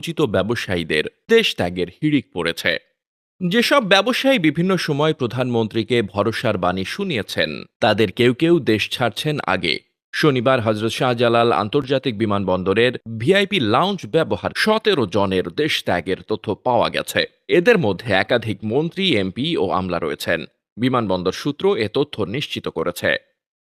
উচিত ব্যবসায়ীদের দেশ ত্যাগের হিড়িক পড়েছে। যেসব ব্যবসায়ী বিভিন্ন সময় প্রধানমন্ত্রীকে ভরসার বাণী শুনিয়েছেন, তাদের কেউ কেউ দেশ ছাড়ছেন আগে। শনিবার হজরত শাহজালাল আন্তর্জাতিক বিমানবন্দরের ভিআইপি লাউঞ্জ ব্যবহার সতেরো জনের দেশ ত্যাগের তথ্য পাওয়া গেছে। এদের মধ্যে একাধিক মন্ত্রী, এমপি ও আমলা রয়েছেন। বিমানবন্দর সূত্র এ তথ্য নিশ্চিত করেছে।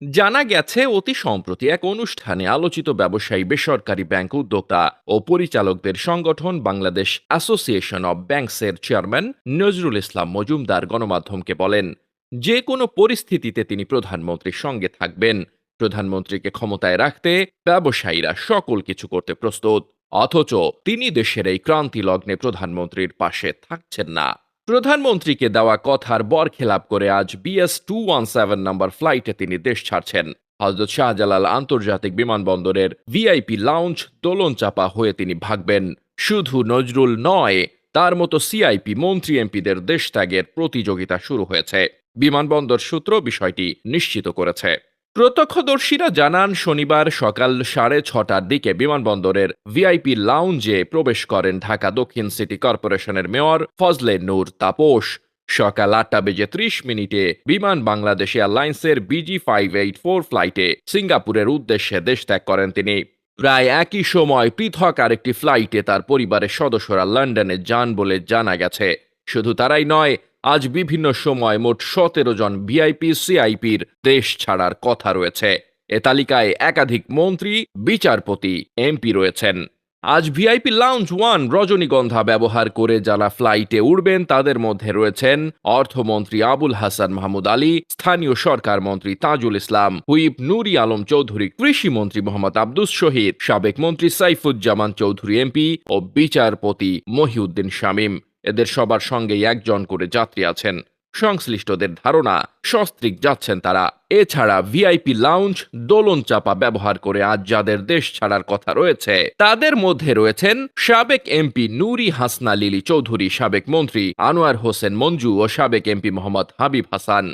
জানা গেছে, অতি সম্প্রতি এক অনুষ্ঠানে আলোচিত ব্যবসায়ী, বেসরকারি ব্যাংক উদ্যোক্তা ও পরিচালকদের সংগঠন বাংলাদেশ অ্যাসোসিয়েশন অব ব্যাংকসের চেয়ারম্যান নজরুল ইসলাম মজুমদার গণমাধ্যমকে বলেন, যে কোনো পরিস্থিতিতে তিনি প্রধানমন্ত্রীর সঙ্গে থাকবেন। প্রধানমন্ত্রীকে ক্ষমতায় রাখতে ব্যবসায়ীরা সকল কিছু করতে প্রস্তুত। অথচ তিনি দেশের এই ক্রান্তি লগ্নে প্রধানমন্ত্রীর পাশে থাকছেন না। প্রধানমন্ত্রীকে দেওয়া কথার বরখেলাপ করে আজ বিএস টু ওয়ান সেভেন নম্বর ফ্লাইটে তিনি দেশ ছাড়ছেন। হজরত শাহজালাল আন্তর্জাতিক বিমানবন্দরের ভিআইপি লাউঞ্জ দোলন চাপা হয়ে তিনি ভাগবেন। শুধু নজরুল নয়, তার মতো সিআইপি মন্ত্রী এমপিদের দেশ ত্যাগের প্রতিযোগিতা শুরু হয়েছে। বিমানবন্দর সূত্র বিষয়টি নিশ্চিত করেছে। প্রত্যক্ষদর্শীরা জানান, শনিবার সকাল সাড়ে ছটার দিকে বিমানবন্দরের ভিআইপি লাউঞ্জে প্রবেশ করেন ঢাকা দক্ষিণ সিটি কর্পোরেশনের মেয়র ফজলে নূর তাপস। সকাল আটটা বেজে ত্রিশ মিনিটে বিমান বাংলাদেশ এয়ারলাইন্সের বিজি ফাইভ এইট ফোর ফ্লাইটে সিঙ্গাপুরের উদ্দেশ্যে দেশ ত্যাগ করেন তিনি। প্রায় একই সময় পৃথক আরেকটি ফ্লাইটে তার পরিবারের সদস্যরা লন্ডনে যান বলে জানা গেছে। শুধু তারাই নয় আজ বিভিন্ন সময় মোট সতেরো জন ভিআইপি, সিআইপির দেশ ছাড়ার কথা রয়েছে। এ তালিকায় একাধিক মন্ত্রী, বিচারপতি, এমপি রয়েছেন। আজ ভিআইপি লাউঞ্জ ওয়ান রজনীগন্ধা ব্যবহার করে যারা ফ্লাইটে উঠবেন তাদের মধ্যে রয়েছেন অর্থমন্ত্রী আবুল হাসান মাহমুদ আলী, স্থানীয় সরকার মন্ত্রী তাজুল ইসলাম, হুইপ নুরি আলম চৌধুরী, কৃষি মন্ত্রী মোহাম্মদ আব্দুস শহীদ, সাবেক মন্ত্রী সাইফুজ্জামান চৌধুরী এমপি ও বিচারপতি মহিউদ্দিন শামীম। এদের সবার সঙ্গেই একজন করে যাত্রী আছেন। সংশ্লিষ্টদের ধারণা, সস্ত্রিক যাচ্ছেন তারা। এছাড়া ভিআইপি লাউঞ্জ দোলন চাপা ব্যবহার করে আজ যাদের দেশ ছাড়ার কথা রয়েছে, তাদের মধ্যে রয়েছেন সাবেক এমপি নুরি হাসনা লিলি চৌধুরী, সাবেক মন্ত্রী আনোয়ার হোসেন মঞ্জু ও সাবেক এমপি মোহাম্মদ হাবিব হাসান।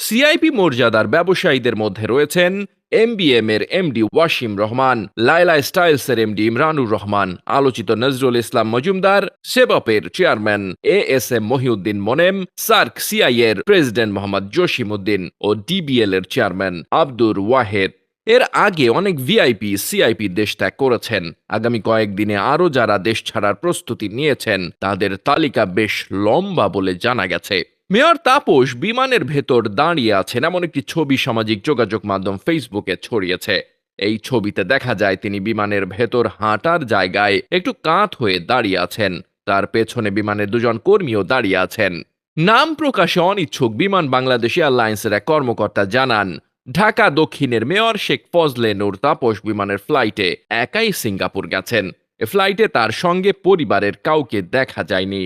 সিআইপি মর্যাদার ব্যবসায়ীদের মধ্যে রয়েছেন এমবিএম এর এমডি ওয়াসিম রহমান লাইলা স্টাইলসের এমডি ইমরানুর রহমান, আলোচিত Nazrul Islam Majumder, সেবপের chairman A S M Mohiuddin Monem, SAARC CI এর প্রেসিডেন্ট মোহাম্মদ জসিম উদ্দিন ও ডিবিএল এর চেয়ারম্যান আব্দুর ওয়াহেদ। এর আগে অনেক ভিআইপি সিআইপি দেশ ত্যাগ করেছেন। আগামী কয়েকদিনে আরও যারা দেশ ছাড়ার প্রস্তুতি নিয়েছেন, তাদের তালিকা বেশ লম্বা বলে জানা গেছে। মেয়র তাপস বিমানের ভেতর দাঁড়িয়ে আছেন এমন একটি ছবি সামাজিক যোগাযোগ মাধ্যম ফেসবুকে ছড়িয়েছে। এই ছবিতে দেখা যায় তিনি বিমানের ভেতর হাঁটার জায়গায় একটু কাত হয়ে দাঁড়িয়ে আছেন। তার পেছনে বিমানের দুজন কর্মীও দাঁড়িয়ে আছেন। নাম প্রকাশে অনিচ্ছুক বিমান বাংলাদেশ এয়ারলাইন্সের এক কর্মকর্তা জানান, ঢাকা দক্ষিণের মেয়র শেখ ফজলে নূর তাপস বিমানের ফ্লাইটে একাই সিঙ্গাপুর গেছেন। ফ্লাইটে তার সঙ্গে পরিবারের কাউকে দেখা যায়নি।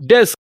ডেস্ক